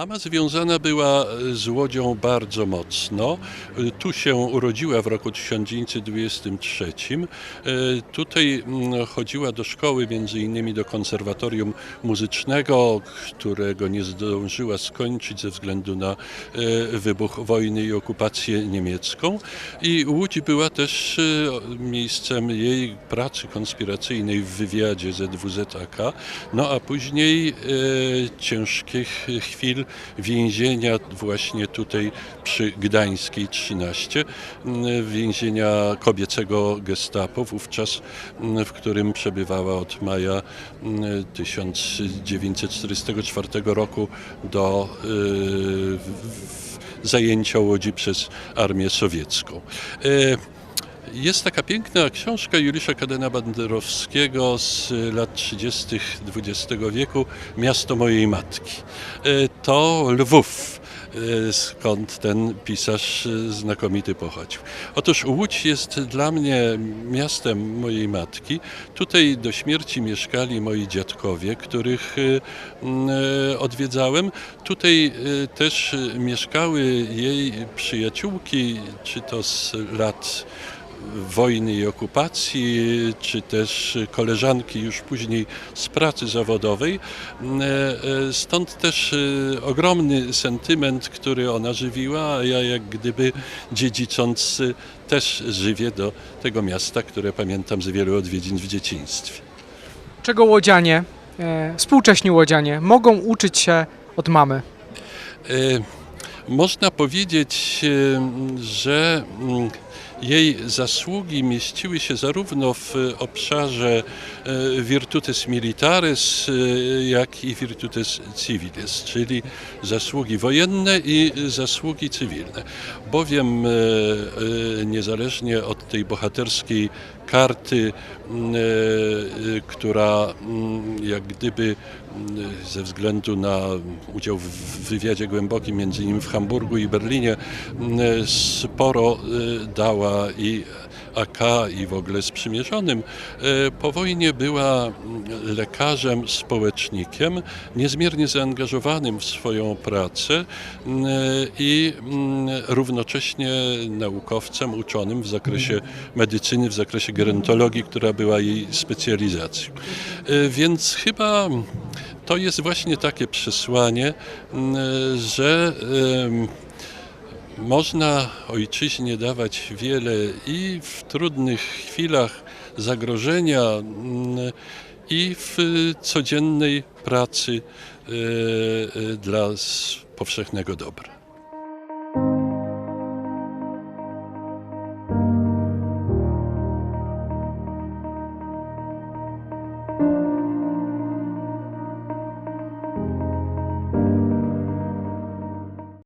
Mama związana była z Łodzią bardzo mocno. Tu się urodziła w roku 1923. E, Tutaj mm, chodziła do szkoły, między innymi do konserwatorium muzycznego, którego nie zdążyła skończyć ze względu na e, wybuch wojny i okupację niemiecką. I Łódź była też e, miejscem jej pracy konspiracyjnej w wywiadzie ZWZAK, no a później e, ciężkich chwil więzienia właśnie tutaj przy Gdańskiej 13, m, więzienia kobiecego gestapo, wówczas m, w którym przebywała od maja m, 1944 roku do y, zajęcia Łodzi przez armię sowiecką. Jest taka piękna książka Juliusza Kadena Banderowskiego z lat 30. XX wieku Miasto mojej matki. E, To Lwów, e, skąd ten pisarz znakomity pochodził. Otóż Łódź jest dla mnie miastem mojej matki. Tutaj do śmierci mieszkali moi dziadkowie, których odwiedzałem. Tutaj też mieszkały jej przyjaciółki, czy to z lat wojny i okupacji, czy też koleżanki już później z pracy zawodowej. E, e, Stąd też e, ogromny sentyment, który ona żywiła, a ja jak gdyby dziedzicząc też żywię do tego miasta, które pamiętam z wielu odwiedzin w dzieciństwie. Czego łodzianie, współcześni łodzianie mogą uczyć się od mamy? Można powiedzieć, że mm, jej zasługi mieściły się zarówno w obszarze e, virtutis militaris, e, jak i virtutis civilis, czyli zasługi wojenne i zasługi cywilne. Bowiem e, e, niezależnie od tej bohaterskiej karty, m, e, e, która m, jak gdyby m, ze względu na udział w wywiadzie głębokim, między innymi w Hamburgu i Berlinie, m, sporo e, dała i AK i w ogóle sprzymierzonym. E, Po wojnie była m, lekarzem, społecznikiem, niezmiernie zaangażowanym w swoją pracę m, i m, równocześnie naukowcem, uczonym w zakresie medycyny, w zakresie gerontologii, która była jej specjalizacją. E, Więc chyba to jest właśnie takie przesłanie, że można ojczyźnie dawać wiele i w trudnych chwilach zagrożenia, mm, i w codziennej pracy e, e, dla powszechnego dobra.